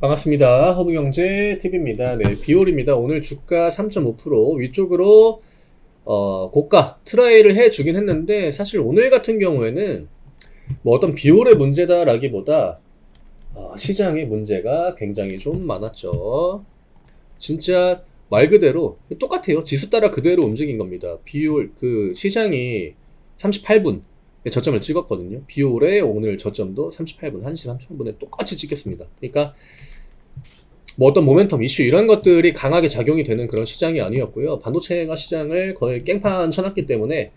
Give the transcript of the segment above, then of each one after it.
반갑습니다. 허브경제 TV입니다. 네, 비올입니다. 오늘 주가 3.5% 위쪽으로 어, 고가 트라이를 해 주긴 했는데 사실 오늘 같은 경우에는 뭐 어떤 비올의 문제다라기보다 어, 시장의 문제가 굉장히 좀 많았죠. 진짜 말 그대로 똑같아요. 지수 따라 그대로 움직인 겁니다. 비올 그 시장이 38분 저점을 찍었거든요. 비올의 오늘 저점도 38분, 1시 30분에 똑같이 찍혔습니다. 그러니까 뭐 어떤 모멘텀 이슈 이런 것들이 강하게 작용이 되는 그런 시장이 아니었고요. 반도체가 시장을 거의 깽판 쳐놨기 때문에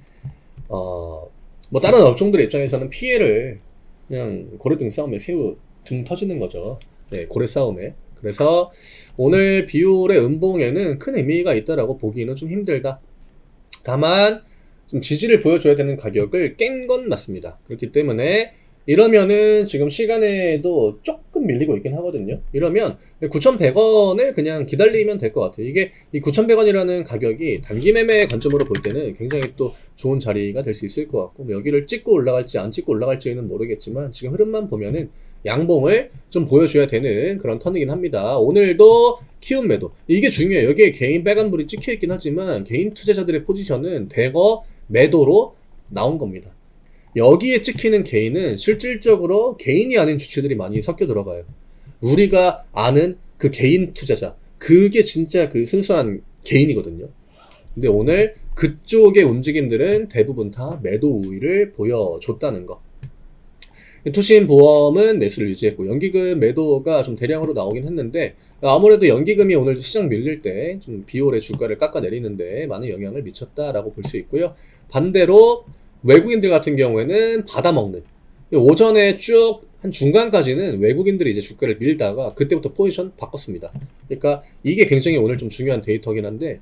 어 뭐 다른 업종들 입장에서는 피해를 그냥 고래등 싸움에 새우 등 터지는 거죠. 네, 고래 싸움에. 그래서 오늘 비올의 음봉에는 큰 의미가 있다라고 보기는 좀 힘들다. 다만 좀 지지를 보여줘야 되는 가격을 깬 건 맞습니다. 그렇기 때문에 이러면은 지금 시간에도 조금 밀리고 있긴 하거든요. 이러면 9,100원을 그냥 기다리면 될 것 같아요. 이게 이 9,100원이라는 가격이 단기 매매 관점으로 볼 때는 굉장히 또 좋은 자리가 될 수 있을 것 같고 뭐 여기를 찍고 올라갈지 안 찍고 올라갈지는 모르겠지만 지금 흐름만 보면은 양봉을 좀 보여줘야 되는 그런 턴이긴 합니다. 오늘도 키움 매도 이게 중요해요. 여기에 개인 빨간불이 찍혀 있긴 하지만 개인 투자자들의 포지션은 대거 매도로 나온 겁니다. 여기에 찍히는 개인은 실질적으로 개인이 아닌 주체들이 많이 섞여 들어가요. 우리가 아는 그 개인 투자자, 그게 진짜 그 순수한 개인이거든요. 근데 오늘 그쪽의 움직임들은 대부분 다 매도 우위를 보여줬다는 거. 투신 보험은 매수를 유지했고 연기금 매도가 좀 대량으로 나오긴 했는데 아무래도 연기금이 오늘 시장 밀릴 때 좀 비올의 주가를 깎아내리는데 많은 영향을 미쳤다라고 볼 수 있고요. 반대로 외국인들 같은 경우에는 받아먹는 오전에 쭉 한 중간까지는 외국인들이 이제 주가를 밀다가 그때부터 포지션 바꿨습니다. 그러니까 이게 굉장히 오늘 좀 중요한 데이터긴 한데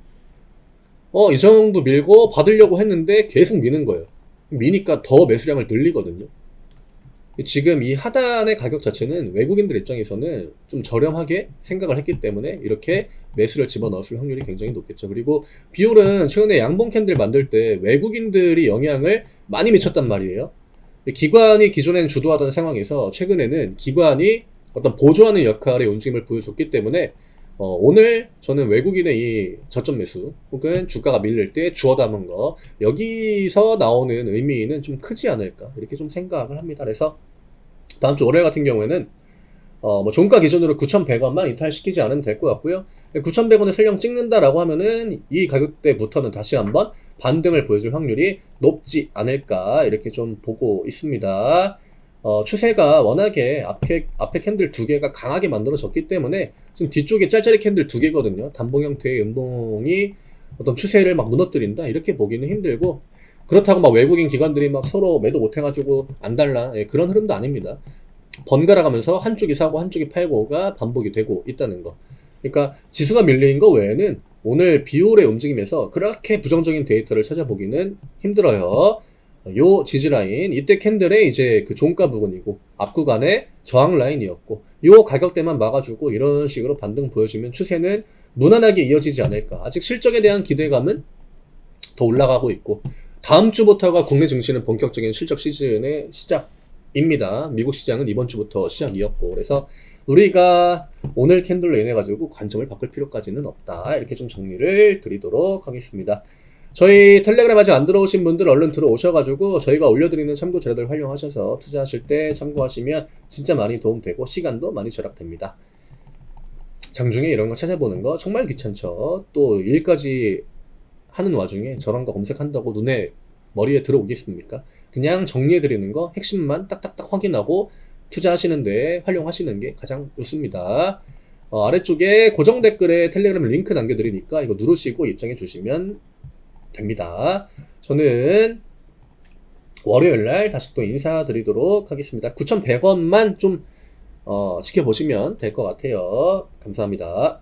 어 이 정도 밀고 받으려고 했는데 계속 미는 거예요. 미니까 더 매수량을 늘리거든요. 지금 이 하단의 가격 자체는 외국인들 입장에서는 좀 저렴하게 생각을 했기 때문에 이렇게 매수를 집어넣었을 확률이 굉장히 높겠죠. 그리고 비올은 최근에 양봉 캔들 만들 때 외국인들이 영향을 많이 미쳤단 말이에요. 기관이 기존에는 주도하던 상황에서 최근에는 기관이 어떤 보조하는 역할의 움직임을 보여줬기 때문에 어, 오늘 저는 외국인의 이 저점 매수 혹은 주가가 밀릴 때 주워 담은 거 여기서 나오는 의미는 좀 크지 않을까 이렇게 좀 생각을 합니다. 그래서 다음 주 월요일 같은 경우에는 어, 뭐 종가 기준으로 9,100원만 이탈시키지 않으면 될 것 같고요. 9,100원에 설령 찍는다라고 하면은 이 가격대부터는 다시 한번 반등을 보여줄 확률이 높지 않을까 이렇게 좀 보고 있습니다. 어, 추세가 워낙에 앞에, 앞에 캔들 두 개가 강하게 만들어졌기 때문에 지금 뒤쪽에 짤짤이 캔들 두 개거든요. 단봉 형태의 음봉이 어떤 추세를 막 무너뜨린다 이렇게 보기는 힘들고 그렇다고 막 외국인 기관들이 막 서로 매도 못해가지고 안 달라 예, 그런 흐름도 아닙니다. 번갈아 가면서 한쪽이 사고 한쪽이 팔고가 반복이 되고 있다는 거. 그러니까 지수가 밀린 거 외에는 오늘 비올의 움직임에서 그렇게 부정적인 데이터를 찾아보기는 힘들어요. 요 지지 라인, 이때 캔들의 이제 그 종가 부근이고, 앞 구간의 저항 라인이었고, 요 가격대만 막아주고, 이런 식으로 반등 보여주면 추세는 무난하게 이어지지 않을까. 아직 실적에 대한 기대감은 더 올라가고 있고, 다음 주부터가 국내 증시는 본격적인 실적 시즌의 시작입니다. 미국 시장은 이번 주부터 시작이었고, 그래서 우리가 오늘 캔들로 인해 가지고 관점을 바꿀 필요까지는 없다. 이렇게 좀 정리를 드리도록 하겠습니다. 저희 텔레그램 아직 안 들어오신 분들 얼른 들어오셔가지고 저희가 올려드리는 참고 자료들 활용하셔서 투자하실 때 참고하시면 진짜 많이 도움되고 시간도 많이 절약됩니다. 장중에 이런 거 찾아보는 거 정말 귀찮죠. 또 일까지 하는 와중에 저런 거 검색한다고 눈에 머리에 들어오겠습니까? 그냥 정리해드리는 거 핵심만 딱딱딱 확인하고 투자하시는데 활용하시는 게 가장 좋습니다. 어, 아래쪽에 고정 댓글에 텔레그램 링크 남겨드리니까 이거 누르시고 입장해 주시면 됩니다. 저는 월요일 날 다시 또 인사드리도록 하겠습니다. 9,100원만 좀 어, 지켜보시면 될 것 같아요. 감사합니다.